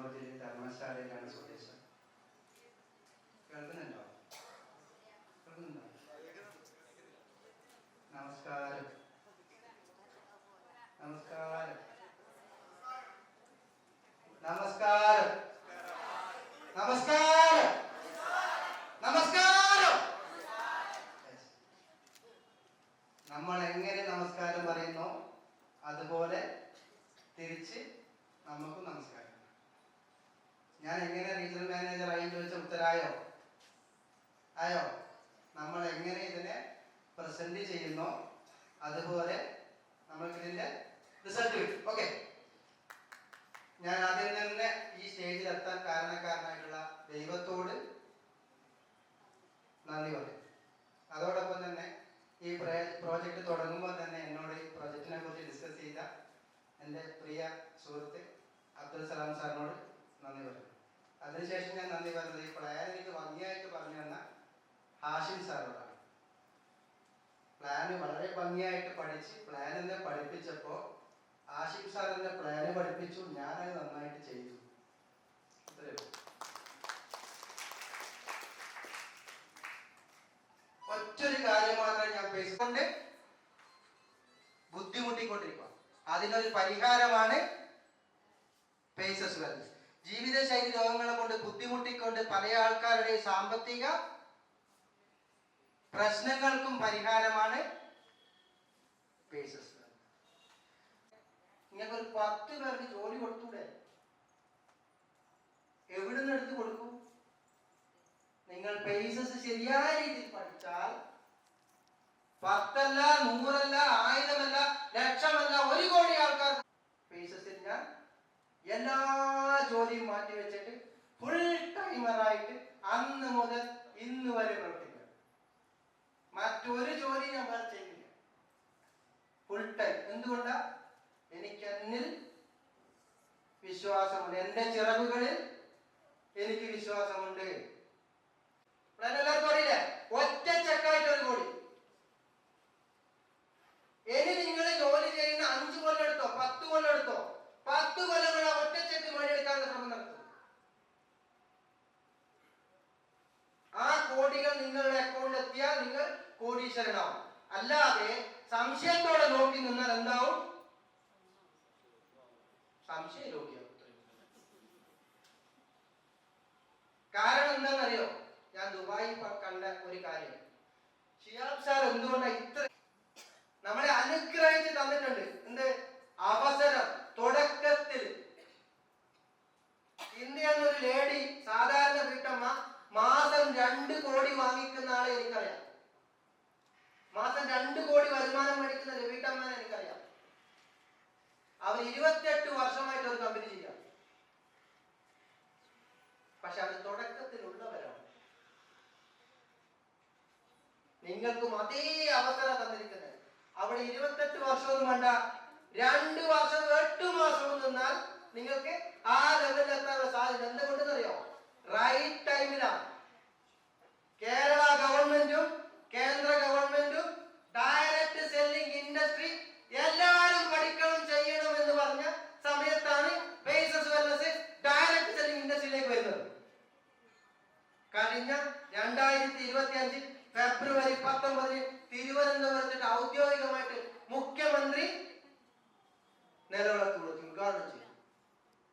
nell'ordine da ammassare la nascondessa. Guarda, no. ഞാൻ എങ്ങനെ regional manager ആയി ചോദിച്ച ഉത്തരായോ? ആയോ? നമ്മൾ എങ്ങനെ ഇതിനെ പ്രസന്റ് ചെയ്യുന്നു? അതുപോലെ നമ്മൾക്ക് ഇതിന്റെ റിസൾട്ട് കിട്ടും. ഓക്കെ ഞാൻ ആദ്യം തന്നെ ഈ സ്റ്റേജിൽ എത്താൻ കാരണക്കാരനായിട്ടുള്ള ദൈവത്തോട് നന്ദി പറയും. അതോടൊപ്പം തന്നെ ഈ പ്രോജക്റ്റ് തുടങ്ങുമ്പോൾ തന്നെ എന്നോട് ഈ പ്രോജക്റ്റിനെ കുറിച്ച് ഡിസ്കസ് ചെയ്ത എന്റെ പ്രിയ സുഹൃത്ത് അബ്ദുൽ സലാം സാറിനോട് നന്ദി പറയും. അതിനുശേഷം ഞാൻ നന്ദി പറഞ്ഞത് ഈ പ്ലാൻ എനിക്ക് ഭംഗിയായിട്ട് പറഞ്ഞു തന്ന ഹാഷിം സാറോടാണ്. പ്ലാന് വളരെ ഭംഗിയായിട്ട് പഠിച്ച് പ്ലാൻ എന്നെ പഠിപ്പിച്ചപ്പോൾ ആഷിം സാർ എന്നെ പ്ലാന് പഠിപ്പിച്ചു ഞാനത് നന്നായിട്ട് ചെയ്തു. ഒറ്റൊരു കാര്യം മാത്രമേ ഞാൻ പേസിക്കൊണ്ട് ബുദ്ധിമുട്ടിക്കൊണ്ടിരിക്കുക അതിനൊരു പരിഹാരമാണ് പേസസ് വെൽനസ് ജീവിതശൈലി രോഗങ്ങളെ കൊണ്ട് ബുദ്ധിമുട്ടിക്കൊണ്ട് പല ആൾക്കാരുടെ സാമ്പത്തിക പ്രശ്നങ്ങൾക്കും പരിഹാരമാണ് പേസസ് നിങ്ങൾക്ക് ഒരു പത്ത് പേർക്ക് ജോലി കൊടുത്തൂടെ? എവിടുന്ന് എടുത്ത് കൊടുക്കും? നിങ്ങൾ പേസസ് ശരിയായ രീതിയിൽ പഠിച്ചാൽ പത്തല്ല നൂറല്ല ആയിരമല്ല ലക്ഷമല്ല ഒരു കോടി ആൾക്കാർ പേസസിൽ ഞാൻ എല്ലാ ജോലിയും മാറ്റി വെച്ചിട്ട് ഫുൾ ടൈമറായിട്ട് അന്ന് മുതൽ ഇന്ന് വരെ പ്രവർത്തിക്കുക. മറ്റൊരു ജോലി ഞാൻ വേറെ ചെയ്യുന്നില്ല. ഫുൾ ടൈം എന്തുകൊണ്ടാ? എനിക്ക് എന്നിൽ വിശ്വാസമുണ്ട്. എന്റെ ചിറകുകളിൽ എനിക്ക് വിശ്വാസമുണ്ട്. എല്ലാവർക്കും അറിയില്ലേ? ഒറ്റ ചെക്കായിട്ട് ഒരു കോടി. ഇനി നിങ്ങൾ ജോലി ചെയ്യുന്ന അഞ്ചു കൊല്ലം എടുത്തോ? പത്ത് കൊല്ലം എടുത്തോ? പത്ത് കൊല്ലം കൂടെ കോടീശ്വരനാവും. അല്ലാതെ സംശയത്തോടെ നോക്കി നിന്നാൽ എന്താവും? സംശയ രോഗിയാവും കാരണം എന്താണെന്നറിയോ? ഞാൻ ദുബായിൽ കണ്ട ഒരു കാര്യം. ഷിയാബ് സാർ എന്തുകൊണ്ടാണ് ഇരുപത്തിയെട്ട് വർഷമായിട്ട് ഒരു കമ്പനി ചെയ്യാം പക്ഷെ അത് തുടക്കത്തിലുള്ളവരാണ്. നിങ്ങൾക്കും അതേ അവസരം തന്നിരിക്കുന്നത്. അവിടെ ഇരുപത്തെട്ട് വർഷവും വേണ്ട. രണ്ട് വർഷം എട്ട് മാസവും നിന്നാൽ നിങ്ങൾക്ക് ആ ലെവലിൽ എത്താനുള്ള സാധ്യത എന്തുകൊണ്ടെന്നറിയോ റൈറ്റ് ടൈമിലാണ് കേരള ഗവൺമെന്റും കേന്ദ്ര ഗവൺമെന്റും രണ്ടായിരത്തി ഇരുപത്തി അഞ്ചിൽ ഫെബ്രുവരി പത്തൊമ്പതിന് തിരുവനന്തപുരത്തിന്റെ ഔദ്യോഗികമായിട്ട് മുഖ്യമന്ത്രി നിലവിളക്ക് കൊടുത്തു ഉദ്ഘാടനം ചെയ്തു